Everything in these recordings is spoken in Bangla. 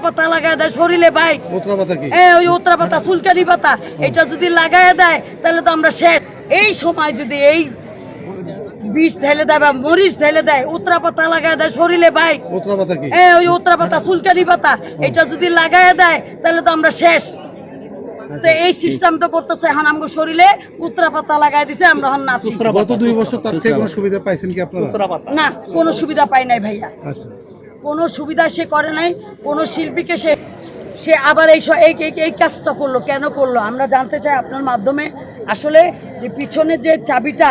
পাতা লাগায় দেয় শরীরে ভাই। ওতরা পাতা কি ওই উত্তরা পাতা ফুলকানি পাতা। এটা যদি লাগায় দেয় তাহলে তো আমরা শেষ এই সময় যদি এই বিষ ঢেলে দেয় বা মরিচ ঢেলে দেয় উত্তরা পাতা লাগায় দেয় শরীরে ভাই। ওতরা পাতা কি? এই ওই উত্তরা পাতা ফুলকানি পাতা। এটা যদি লাগায় দেয় তাহলে তো আমরা শেষ। তো এই সিস্টেম তো করতেছে এখন আমগো শরীরে উত্তরা পাতা লাগাই দিছে আমরা হন গত দুই বছর তার থেকে কোনো সুবিধা পাইছেন কি আপনারা? না কোনো সুবিধা পাই নাই ভাইয়া। আচ্ছা। কোনো সুবিধা সে করে নাই, কোনো শিল্পীকে সে সে আবার এই এই, এই- কাজটা করল, কেন করল? আমরা জানতে চাই আপনার মাধ্যমে। আসলে যে পিছনে যে চাবিটা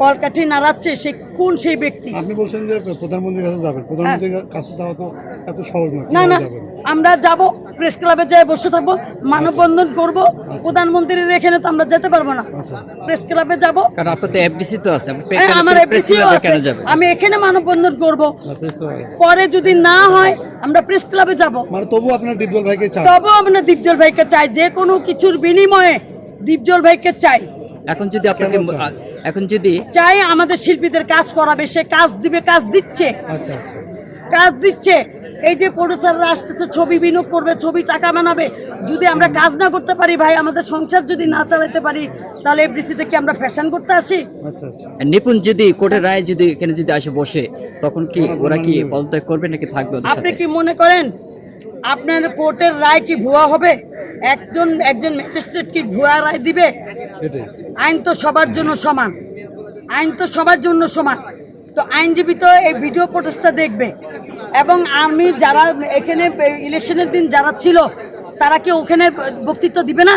কলকাঠি নাড়াচ্ছে সে কোন সেই ব্যক্তি? আপনি বলছেন যে প্রধানমন্ত্রীর কাছে যাবেন। প্রধানমন্ত্রীর কাছে যাওয়া তো এত সহজ না না না আমরা যাব প্রেস ক্লাবে যাই বসে থাকব মানববন্ধন করব প্রধানমন্ত্রীর এখানে তো আমরা যেতে পারব না। প্রেস ক্লাবে যাব। কারণ আপনার তো এফডিসি তো আছে হ্যাঁ, আমার এফডিসিও আছে। আমি এখানে মানববন্ধন করব। পরে যদি না হয় আমরা প্রেস ক্লাবে যাব। মানে তবু আপনার ডিপজল ভাইকে চান তবু আমরা দীপজল ভাইকে চাই। যে কোনো কিছুর বিনিময়ে দীপজল ভাইকে চাই। এখন যদি আপনাকে? এখন যদি চাই আমাদের শিল্পীদের কাজ করাবে সে কাজ দিবে কাজ দিচ্ছে। আচ্ছা আচ্ছা। কাজ দিচ্ছে। এই যে প্রডিউসাররা আসতেছে ছবি বিনিয়োগ করবে ছবি টাকা বানাবে। যদি আমরা কাজ না করতে পারি ভাই আমাদের সংসার যদি না চালাতে পারি তাহলে এফডিসিতে কি আমরা ফ্যাশন করতে আসি? আচ্ছা আচ্ছা। নিপুণ যদি কোর্টের রায় যদি এখানে যদি আসে বসে তখন কি ওরা কি পদত্যাগ করবে নাকি থাকবে আপনি কি মনে করেন আপনার কোর্টের রায় কি ভুয়া হবে? একজন একজন ম্যাজিস্ট্রেট কি ভুয়া রায় দিবে? আইন তো সবার জন্য সমান। আইন তো সবার জন্য সমান। তো আইনজীবী তো এই ভিডিও প্রোটেস্টটা দেখবে। এবং আমি যারা এখানে ইলেকশনের দিন যারা ছিল তারা কি ওখানে বক্তৃত্ব দিবে না?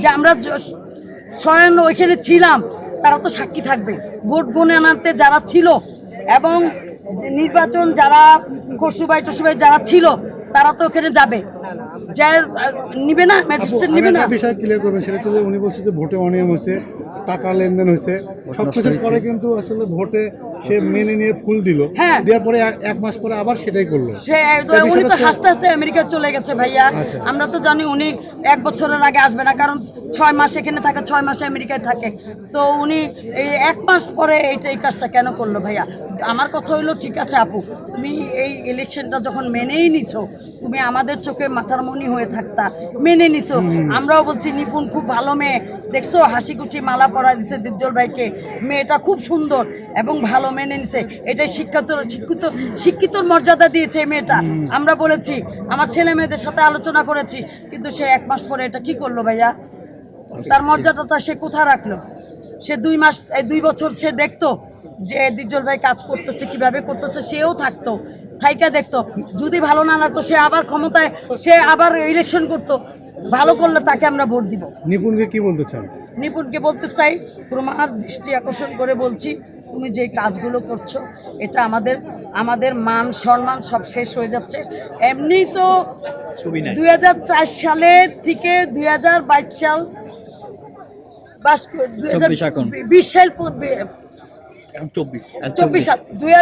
যে আমরা স্বয়ং ওইখানে ছিলাম তারা তো সাক্ষী থাকবে। ভোট গণনাতে যারা ছিল এবং নির্বাচন যারা খসুবাই টসুবাই যারা ছিল তারা তো ওখানে যাবে। যে নিবে না ম্যাজিস্ট্রেট নিবে না। বিষয় ক্লিয়ার করবেন সেটা হচ্ছে যে উনি বলছে যে ভোটে অনিয়ম হয়েছে টাকা লেনদেন হয়েছে সবকিছুর পরে কিন্তু আসলে ভোটে সে মেনে নিয়ে ফুল দিল। হ্যাঁ। দেওয়ার পরে এক- মাস পরে আবার সেটাই করল। সে উনি তো- হাসতে হাসতে আমেরিকা চলে গেছে ভাইয়া। আচ্ছা। আমরা তো জানি উনি এক বছরের আগে আসবে না কারণ ছয় মাস এখানে থাকে ছয় মাসে আমেরিকায় থাকে। তো উনি এই এক মাস পরে এইটা এই কাজটা কেন করল ভাইয়া? আমার কথা হইল ঠিক আছে আপু তুমি এই ইলেকশনটা যখন মেনেই নিছো তুমি আমাদের চোখে মাথার মনি হয়ে থাকতা মেনে নিছো। আমরাও বলছি নিপুণ খুব ভালো মেয়ে। দেখছ হাসি কুচি মালা পরা দিচ্ছে দীপজল ভাইকে। মেয়েটা খুব সুন্দর এবং ভালো মেনে নিছে। এটাই শিক্ষিত শিক্ষিত শিক্ষিতর মর্যাদা দিয়েছে এই মেয়েটা। আমরা বলেছি আমার ছেলে মেয়েদের সাথে আলোচনা করেছি কিন্তু সে এক মাস পরে এটা কি করল ভাইয়া? তার মর্যাদাটা সে কোথায় রাখল? সে দুই মাস এই দুই বছর সে দেখতো যে দীপজল ভাই কাজ করতেছে কীভাবে করতেছে সেও থাকতো থাইকা দেখতো। যদি ভালো না লাগতো সে আবার ক্ষমতায় সে আবার ইলেকশন করতো। ভালো করলে তাকে আমরা ভোট দিব। নিপুণকে কি বলতে চান? নিপুণকে বলতে চাই তোমার দৃষ্টি আকর্ষণ করে বলছি তুমি যে কাজগুলো করছ এটা আমাদের আমাদের মান সম্মান সব শেষ হয়ে যাচ্ছে। এমনি তো দুই হাজার চার সালের থেকে দুই হাজার বাইশ সাল। বিশ সাল চব্বিশ। সাল দুই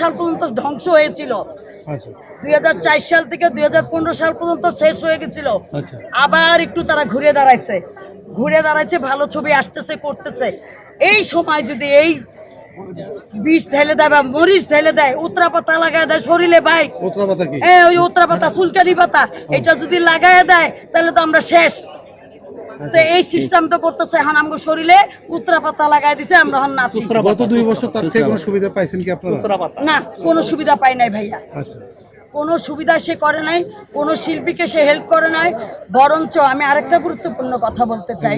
সাল পর্যন্ত ধ্বংস হয়েছিল। আচ্ছা। দুই হাজার চার সাল থেকে দুই হাজার পনেরো সাল পর্যন্ত শেষ হয়ে গেছিল। আচ্ছা। আবার একটু তারা ঘুরে দাঁড়াইছে। ঘুরে দাঁড়াইছে ভালো ছবি আসতেছে করতেছে। এই সময় যদি এই বিষ ঢেলে দেয় বা মরিচ ঢেলে দেয় উত্তরা পাতা লাগায় দেয় শরীরে ভাই। এই ওই উত্তরা পাতা ফুলকানি পাতা এটা যদি লাগায় দেয় তাহলে তো আমরা শেষ। তো এই সিস্টেম তো করতেছে এখন আমগো শরীরে উত্তরা পাতা লাগাই দিছে আমরা হন নাচি। গত দুই বছর তার থেকে কোনো সুবিধা পাইছেন কি আপনারা? না কোনো সুবিধা পাই নাই ভাইয়া। আচ্ছা। কোনো সুবিধা সে করে নাই কোনো শিল্পীকে সে হেল্প করে নাই বরঞ্চ আমি আরেকটা গুরুত্বপূর্ণ কথা বলতে চাই।